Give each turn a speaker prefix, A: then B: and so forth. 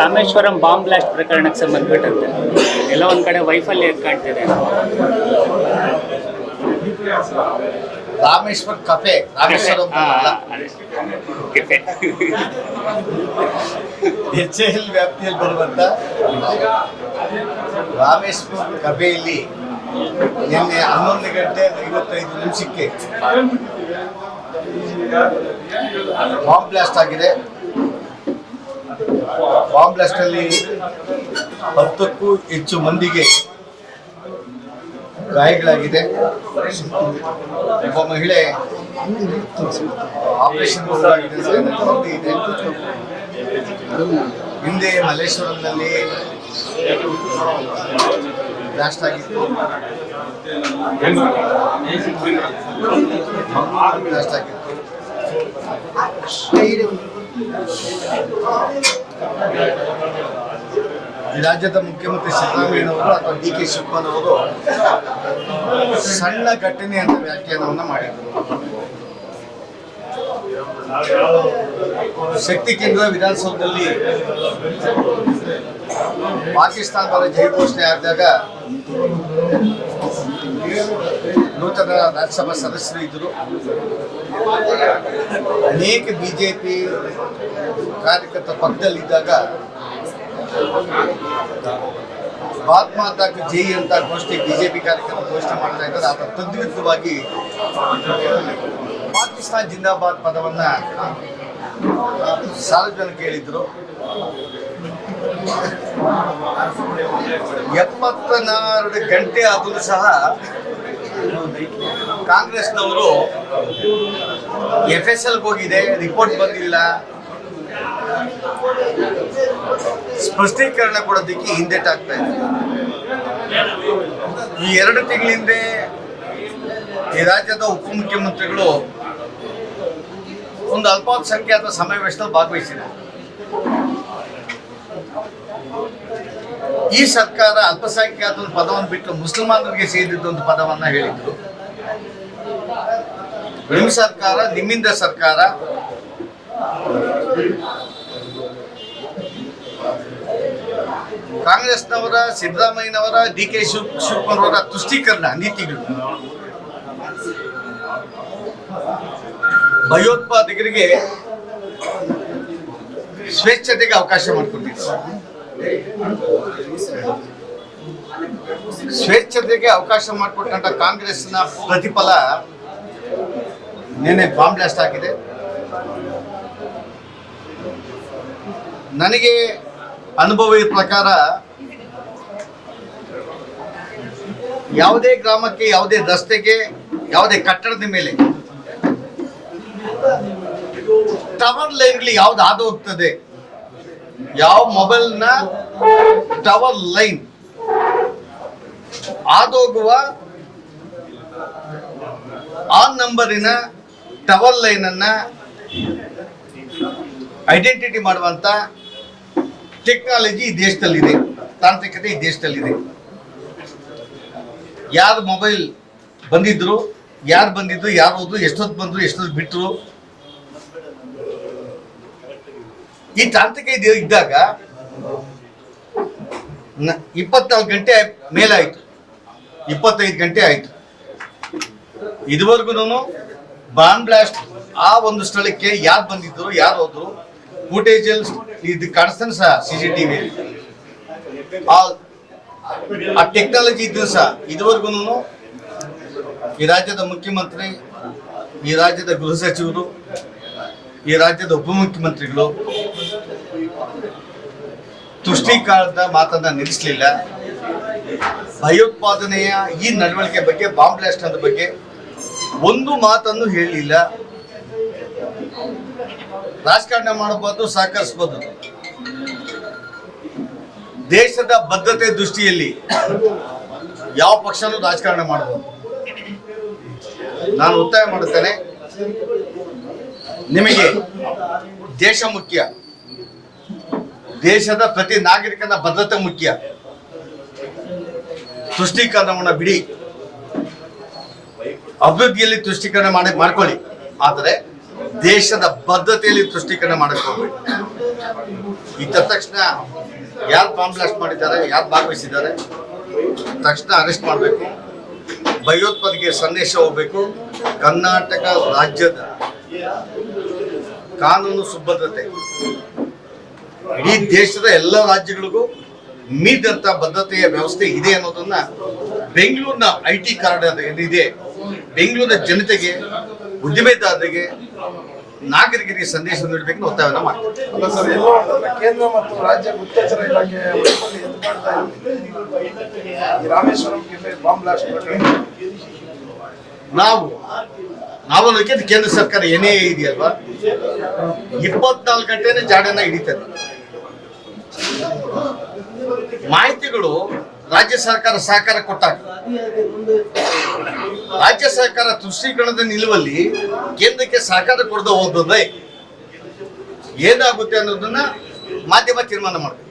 A: Rameswaram bomb blast ಪ್ರಕರಣಕ್ಕೆ ಸಂಬಂಧಪಟ್ಟಂತೆ. ಎಲ್ಲ ಒಂದ್ ಕಡೆ ವೈಫಲ್ಯ ಕಾಣ್ತಿದೆ?
B: Rameshwar cafe Rameshwaram. H L ವ್ಯಾಪ್ತಿಯಲ್ಲಿ ಬರುವಂತ ರಾಮೇಶ್ವರ ಕಫೆಯಲ್ಲಿ ನಿನ್ನೆ ಹನ್ನೊಂದು ಗಂಟೆ ಐವತ್ತೈದು ನಿಮಿಷಕ್ಕೆ ಬಾಂಬ್ ಬ್ಲಾಸ್ಟ್ ಆಗಿದೆ. ಬಾಂಬ್ ಬ್ಲಾಸ್ಟ್ ಅಲ್ಲಿ ಹತ್ತಕ್ಕೂ ಹೆಚ್ಚು ಮಂದಿಗೆ ಗಾಯಗಳಾಗಿದೆ. ಒಬ್ಬ ಮಹಿಳೆ ಆಪರೇಷನ್ ಹಿಂದೆ ಮಲ್ಲೇಶ್ವರಂನಲ್ಲಿ ಬ್ಲಾಸ್ಟ್ ಆಗಿತ್ತು. ಬ್ಲಾಸ್ಟ್ ಆಗಿತ್ತು. ರಾಜ್ಯದ ಮುಖ್ಯಮಂತ್ರಿ ಸಿದ್ದರಾಮಯ್ಯನವರು ಅಥವಾ ಡಿ ಕೆ ಶಿವಕುಮಾರ್ ಅವರು ಸಣ್ಣ ಘಟನೆ ಅಂತ ವ್ಯಾಖ್ಯಾನವನ್ನು ಮಾಡಿದರು. ಶಕ್ತಿ ಕೇಂದ್ರ ವಿಧಾನಸೌಧದಲ್ಲಿ ಪಾಕಿಸ್ತಾನ ಪರ ಜೈ ಘೋಷಣೆ ಆದಾಗ ನೂತನ ರಾಜ್ಯಸಭಾ ಸದಸ್ಯರು ಇದ್ದರು. ಅನೇಕ ಬಿಜೆಪಿ ಕಾರ್ಯಕರ್ತ ಪಕ್ಕದಲ್ಲಿದ್ದಾಗ ಮಹಾತ್ಮ ಕಿ ಜೈ ಅಂತ ಘೋಷಣೆ, ಬಿಜೆಪಿ ಕಾರ್ಯಕ್ರಮ ಘೋಷಣೆ ಮಾಡ್ತಾ ಇದ್ದಾರೆ. ಅದರ ತದ್ವಿರುದ್ಧವಾಗಿ ಪಾಕಿಸ್ತಾನ್ ಜಿಂದಾಬಾದ್ ಪದವನ್ನ ಸಾರ್ವಜನಿಕ ಹೇಳಿದ್ರು ಎಪ್ಪತ್ತನಾರು ಗಂಟೆ ಆದರೂ ಸಹ ಕಾಂಗ್ರೆಸ್ನವರು ಎಫ್ ಎಸ್ ಎಲ್ಗೆ ಹೋಗಿದೆ ರಿಪೋರ್ಟ್ ಬಂದಿಲ್ಲ. ಸ್ಪಷ್ಟೀಕರಣ ಕೊಡೋದಕ್ಕೆ ಹಿಂದೆಟಾಗ್ತಾ ಇದೆ. ಈ ಎರಡು ತಿಂಗಳ ಹಿಂದೆ ಈ ರಾಜ್ಯದ ಉಪಮುಖ್ಯಮಂತ್ರಿಗಳು ಒಂದು ಅಲ್ಪಸಂಖ್ಯಾತ ಸಮಾವೇಶದಲ್ಲಿ ಭಾಗವಹಿಸಿದೆ ಈ ಸರ್ಕಾರ ಅಲ್ಪಸಂಖ್ಯಾತ ಪದವನ್ನು ಬಿಟ್ಟು ಮುಸಲ್ಮಾನರಿಗೆ ಸೇರಿದ್ದ ಒಂದು ಪದವನ್ನ ಹೇಳಿದ್ರು. ನಿಮ್ಮ ಸರ್ಕಾರ, ನಿಮ್ಮಿಂದ ಸರ್ಕಾರ ಕಾಂಗ್ರೆಸ್ನವರ, ಸಿದ್ದರಾಮಯ್ಯನವರ, ಡಿ ಕೆ ಶಿವ್ ಶಿವಕುಮಾರ್ ಅವರ ತುಷ್ಟೀಕರಣ ನೀತಿಗಳು ಭಯೋತ್ಪಾದಕರಿಗೆ ಸ್ವೇಚ್ಛತೆಗೆ ಅವಕಾಶ ಮಾಡಿಕೊಟ್ಟಿದ್ದಾರೆ ಸ್ವೇಚ್ಛತೆಗೆ ಅವಕಾಶ ಮಾಡಿಕೊಟ್ಟಂತ ಕಾಂಗ್ರೆಸ್ನ ಪ್ರತಿಫಲ ನಿನ್ನೆ ಬಾಂಬ್ ಬ್ಲಾಸ್ಟ್ ಆಗಿದೆ ನನಗೆ ಅನುಭವ ಇರೋ ಪ್ರಕಾರ ಯಾವುದೇ ಗ್ರಾಮಕ್ಕೆ, ಯಾವುದೇ ರಸ್ತೆಗೆ, ಯಾವುದೇ ಕಟ್ಟಡದ ಮೇಲೆ. ಟವರ್ ಲೈನ್ಗಳು ಯಾವ್ದು ಹಾದು ಹೋಗ್ತದೆ? ಯಾವ ಮೊಬೈಲ್ನ ಟವರ್ ಲೈನ್ ಹಾದೋಗುವ ಆ ನಂಬರಿನ ಟವರ್ ಲೈನ್ ಅನ್ನ ಐಡೆಂಟಿಟಿ ಮಾಡುವಂತ ಟೆಕ್ನಾಲಜಿ ಈ ದೇಶದಲ್ಲಿದೆ, ತಾಂತ್ರಿಕತೆ ಈ ದೇಶದಲ್ಲಿದೆ. ಯಾರು ಮೊಬೈಲ್ ಬಂದಿದ್ರು, ಯಾರು ಬಂದಿದ್ರು, ಯಾರು ಹೋದ್ರು, ಎಷ್ಟೊತ್ತು ಬಂದ್ರು, ಎಷ್ಟೊತ್ತು ಬಿಟ್ರು? ಈ ತಾಂತ್ರಿಕ ಇದು ಇದ್ದಾಗ ಇಪ್ಪತ್ನಾಲ್ಕು ಗಂಟೆ ಮೇಲಾಯಿತು. ಇಪ್ಪತ್ತೈದು ಗಂಟೆ ಆಯಿತು. ಇದುವರೆಗೂ ಬಾಂಬ್ ಬ್ಲಾಸ್ಟ್ ಆ ಒಂದು ಸ್ಥಳಕ್ಕೆ ಯಾರು ಬಂದಿದ್ರು, ಯಾರು ಹೋದ್ರು ಫುಟೇಜಲ್ಲಿ ಇದು ಕಾಣಿಸ್ತಾನೆ ಸಹ ಸಿ ಸಿ ಟಿವಿ ಆ ಟೆಕ್ನಾಲಜಿ ಇದ್ದು ಸಹ ಇದುವರೆಗೂ ಈ ರಾಜ್ಯದ ಮುಖ್ಯಮಂತ್ರಿ, ಈ ರಾಜ್ಯದ ಗೃಹ ಸಚಿವರು, ಈ ರಾಜ್ಯದ ಉಪಮುಖ್ಯಮಂತ್ರಿಗಳು ತುಷ್ಟೀಕಾರದ ಮಾತನ್ನ ನಿಲ್ಲಿಸಲಿಲ್ಲ. ಭಯೋತ್ಪಾದನೆಯ ಈ ನಡವಳಿಕೆ ಬಗ್ಗೆ ಬಾಂಬ್ ಬ್ಲಾಸ್ಟ್ ಅದ್ರ ಬಗ್ಗೆ ಒಂದು ಮಾತನ್ನು ಹೇಳಲಿಲ್ಲ. ರಾಜಕಾರಣ ಮಾಡಬಹುದು ಸಹಕರಿಸಬಹುದು ದೇಶದ ಬದ್ಧತೆ ದೃಷ್ಟಿಯಲ್ಲಿ ಯಾವ ಪಕ್ಷನೂ ರಾಜಕಾರಣ ಮಾಡಬಹುದು ನಾನು ಒತ್ತಾಯ ಮಾಡುತ್ತೇನೆ, ನಿಮಗೆ ದೇಶ ಮುಖ್ಯ, ದೇಶದ ಪ್ರತಿ ನಾಗರಿಕನ ಭದ್ರತೆ ಮುಖ್ಯ. ತುಷ್ಟೀಕರಣವನ್ನು ಬಿಡಿ. ಅಭಿವೃದ್ಧಿಯಲ್ಲಿ ತುಷ್ಟೀಕರಣ ಮಾಡಿ, ಮಾಡ್ಕೊಳ್ಳಿ. ಆದರೆ ದೇಶದ ಬದ್ಧತೆಯಲ್ಲಿ ತುಷ್ಟೀಕರಣ ಮಾಡಬೇಕು ಇದ್ದ ತಕ್ಷಣ ಯಾರು ಬಾಂಬ್ ಬ್ಲಾಸ್ಟ್ ಮಾಡಿದ್ದಾರೆ, ಯಾರು ಭಾಗವಹಿಸಿದ್ದಾರೆ? ತಕ್ಷಣ ಅರೆಸ್ಟ್ ಮಾಡಬೇಕು. ಭಯೋತ್ಪಾದನೆಗೆ ಸಂದೇಶ ಹೋಗಬೇಕು. ಕರ್ನಾಟಕ ರಾಜ್ಯದ ಕಾನೂನು ಸುಭದ್ರತೆ. ಇಡೀ ದೇಶದ ಎಲ್ಲ ರಾಜ್ಯಗಳಿಗೂ ಮೀದಂತ ಭದ್ರತೆಯ ವ್ಯವಸ್ಥೆ ಇದೆ ಅನ್ನೋದನ್ನ ಬೆಂಗಳೂರಿನ ಐ ಟಿ ಕಾರ್ಡ್ ಏನಿದೆ? ಬೆಂಗಳೂರಿನ ಜನತೆಗೆ, ಉದ್ದಿಮೆದಾರರಿಗೆ ನಾಗರಿಕರಿಗೆ ಸಂದೇಶ ನೀಡಬೇಕು ಒತ್ತಾಯವನ್ನು ಮಾಡ್ತಾರೆ
C: ಅಲ್ಲ ಸರ್ ಎಲ್ಲೋ ಕೇಂದ್ರ ಮತ್ತು ರಾಜ್ಯ ಗುಪ್ತಚರ ಇಲಾಖೆ ರಾಮೇಶ್ವರಂ ಬಾಂಬ್ ಬ್ಲಾಸ್ಟ್
B: ನಾವು ನಾವು ಅನ್ನೋದಕ್ಕೆ ಕೇಂದ್ರ ಸರ್ಕಾರ ಏನೇ ಇದೆಯಲ್ವಾ ಇಪ್ಪತ್ನಾಲ್ಕು ಗಂಟೆನೆ ಜಾಡನ್ನ ಹಿಡಿತದೆ. ಮಾಹಿತಿಗಳು ರಾಜ್ಯ ಸರ್ಕಾರ ಸಹಕಾರ ಕೊಟ್ಟಾಗ ರಾಜ್ಯ ಸರ್ಕಾರ ತುಷ್ಟೀಕರಣದ ನಿಲುವಲ್ಲಿ ಕೇಂದ್ರಕ್ಕೆ ಸಹಕಾರ ಕೊಡದೆ ಹೋದ್ರೆ ಏನಾಗುತ್ತೆ ಅನ್ನೋದನ್ನ ಮಾಧ್ಯಮ ತೀರ್ಮಾನ ಮಾಡಬೇಕು.